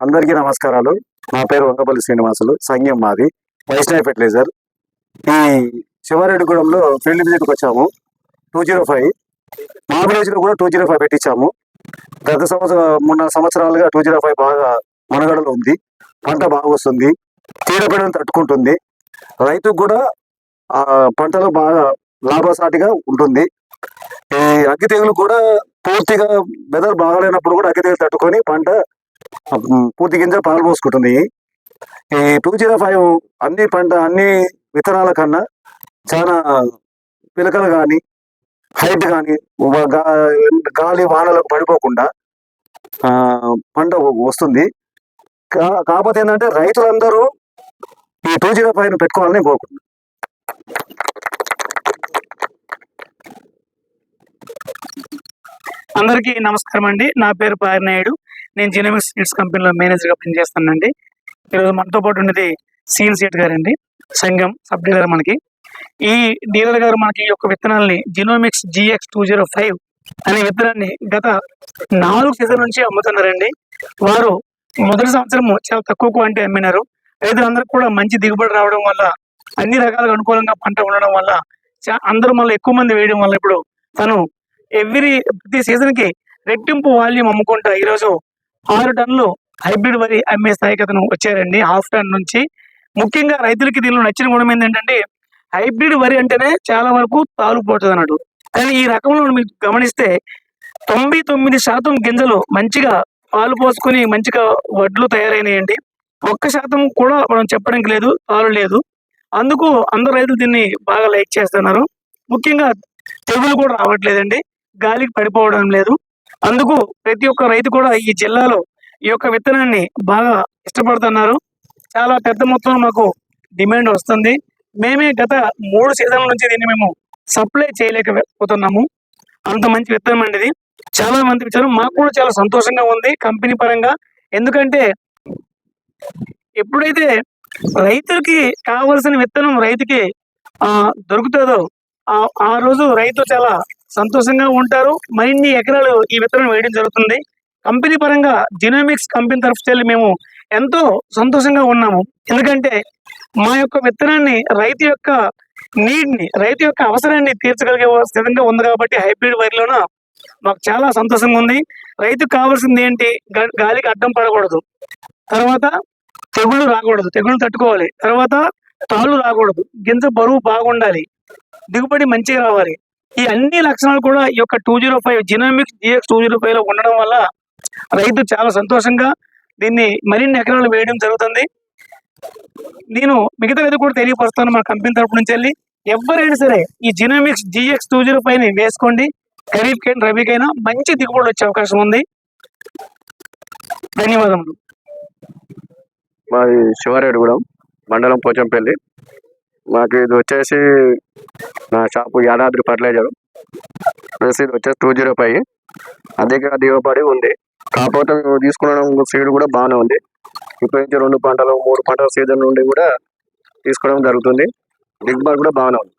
అందరికీ నమస్కారాలు. నా పేరు వంగపల్లి శ్రీనివాసులు. సంఘం మాది. వైష్ణవ్ ఫెర్టిలైజర్. ఈ శివారెడ్డిగూడెంలో ఫీల్డ్ విజిట్కి వచ్చాము. Two zero five. మా విలేజ్లో కూడా టూ జీరో ఫైవ్ పెట్టించాము. గత సంవత్సరం మొన్న సంవత్సరాలుగా టూ జీరో ఫైవ్ బాగా మనగడలో ఉంది. పంట బాగా వస్తుంది. తీరపీడను తట్టుకుంటుంది. రైతుకు కూడా ఆ పంటలో బాగా లాభసాటిగా ఉంటుంది. ఈ అగ్గి తెగులు కూడా పూర్తిగా వెదర్ బాగాలేనప్పుడు కూడా అగ్గి తెగులు తట్టుకొని పంట పూర్తి గింజలు పాలు పోసుకుంటుంది. ఈ టూ జీరో ఫైవ్ అన్ని పంట అన్ని విత్తనాల కన్నా చాలా పిలకలు కానీ హైట్ కానీ గాలి వానలకు పడిపోకుండా పంట వస్తుంది. కా- కాకపోతే ఏంటంటే రైతులందరూ ఈ టూ జీరో ఫైవ్ పెట్టుకోవాలని కోరుకుంటున్నాను అందరికీ నమస్కారం అండి నా పేరు పారినాయుడు. నేను జినమిక్స్ సీడ్స్ కంపెనీలో మేనేజర్గా పనిచేస్తానండి. ఈరోజు మనతో పాటు ఉన్నది సీల్ సీట్ గారండి. సంఘం సబ్ డీలర్ మనకి. ఈ డీలర్ గారు మనకి ఈ యొక్క విత్తనాల్ని genomics GX two zero five అనే విత్తనాన్ని గత నాలుగు సీజన్ నుంచి అమ్ముతున్నారండి. వారు మొదటి సంవత్సరం చాలా తక్కువ క్వాంటిటీ అమ్మినారు. రైతులందరికీ కూడా మంచి దిగుబడి రావడం వల్ల అన్ని రకాలుగా అనుకూలంగా పంట ఉండడం వల్ల చా- అందరూ మళ్ళీ ఎక్కువ మంది వేయడం వల్ల ఇప్పుడు తను ఎవ్రీ ప్రతి సీజన్కి రెట్టింపు వాల్యూమ్ అమ్ముకుంటా ఈరోజు ఆరు టన్నులు హైబ్రిడ్ వరి అమ్మే స్థాయికి వచ్చారండి. హాఫ్ టన్ నుంచి. ముఖ్యంగా రైతులకి దీనిలో నచ్చిన గుణం ఏంటంటే హైబ్రిడ్ వరి అంటేనే చాలా వరకు తాలు పోతుంది అన్నట్టు కానీ ఈ రకంలో మీరు గమనిస్తే తొంభై తొమ్మిది శాతం గింజలు మంచిగా పాలు పోసుకొని మంచిగా వడ్లు తయారైనాయండి. ఒక్క శాతం కూడా మనం చెప్పడానికి లేదు పాలు లేదు. అందుకు అందరు రైతులు దీన్ని బాగా లైక్ చేస్తున్నారు. ముఖ్యంగా తెగులు కూడా రావట్లేదండి. గాలికి పడిపోవడం లేదు. అందుకు ప్రతి ఒక్క రైతు కూడా ఈ జిల్లాలో ఈ యొక్క విత్తనాన్ని బాగా ఇష్టపడుతున్నారు. చాలా పెద్ద మొత్తంలో మాకు డిమాండ్ వస్తుంది. మేమే గత మూడు సీజన్ల నుంచి దీన్ని మేము సప్లై చేయలేకపోతున్నాము. అంత మంచి విత్తనం అండి ఇది. చాలా మంది విచారం మాకు కూడా చాలా సంతోషంగా ఉంది కంపెనీ పరంగా. ఎందుకంటే ఎప్పుడైతే రైతులకి కావలసిన విత్తనం రైతుకి దొరుకుతుందో ఆ రోజు రైతు చాలా సంతోషంగా ఉంటారు. మరిన్ని ఎకరాలు ఈ విత్తనం వేయడం జరుగుతుంది. కంపెనీ పరంగా జినోమిక్స్ కంపెనీ తరఫు వెళ్ళి మేము ఎంతో సంతోషంగా ఉన్నాము. ఎందుకంటే మా యొక్క విత్తనాన్ని రైతు యొక్క నీడ్ని రైతు యొక్క అవసరాన్ని తీర్చగలిగే స్థితంగా ఉంది కాబట్టి హైబ్రిడ్ వరిలోన మాకు చాలా సంతోషంగా ఉంది. రైతుకు కావాల్సింది ఏంటి? గాలికి అడ్డం పడకూడదు. తర్వాత తెగుళ్ళు రాకూడదు. తెగుళ్ళు తట్టుకోవాలి. తర్వాత తాళ్ళు రాకూడదు. గింజ బరువు బాగుండాలి. దిగుబడి మంచిగా రావాలి. ఈ అన్ని లక్షణాలు కూడా ఈ యొక్క two zero five genomics GX two zero ఫైవ్లో ఉండడం వల్ల రైతు చాలా సంతోషంగా దీన్ని మరిన్ని ఎకరాలు వేయడం జరుగుతుంది. నేను మిగతా రైతు కూడా తెలియపరుస్తాను మా కంపెనీ తరపు నుంచి వెళ్ళి. ఎవరైనా సరే ఈ జినోమిక్స్ జిఎక్స్ టూ జీరో ఫైవ్ని వేసుకోండి. ఖరీఫ్ కైనా రబీకైనా మంచి దిగుబడి వచ్చే అవకాశం ఉంది. ధన్యవాదములు. మాది శివారెడ్డిగూడెం మండలం పోచంపల్లి. మాకు ఇది వచ్చేసి నా షాపు యాదాద్రి ఫర్టిలైజర్. ప్లస్ ఇది వచ్చేసి టూ జీరో ఫైవ్. అధిక దిగుబడి ఉంది. కాకపోతే మేము తీసుకున్న సీడ్ కూడా బాగానే ఉంది. ఇప్పటి నుంచి రెండు పంటలు మూడు పంటల సీజన్ నుండి కూడా తీసుకోవడం జరుగుతుంది. దిగుబడి కూడా బాగానే ఉంది.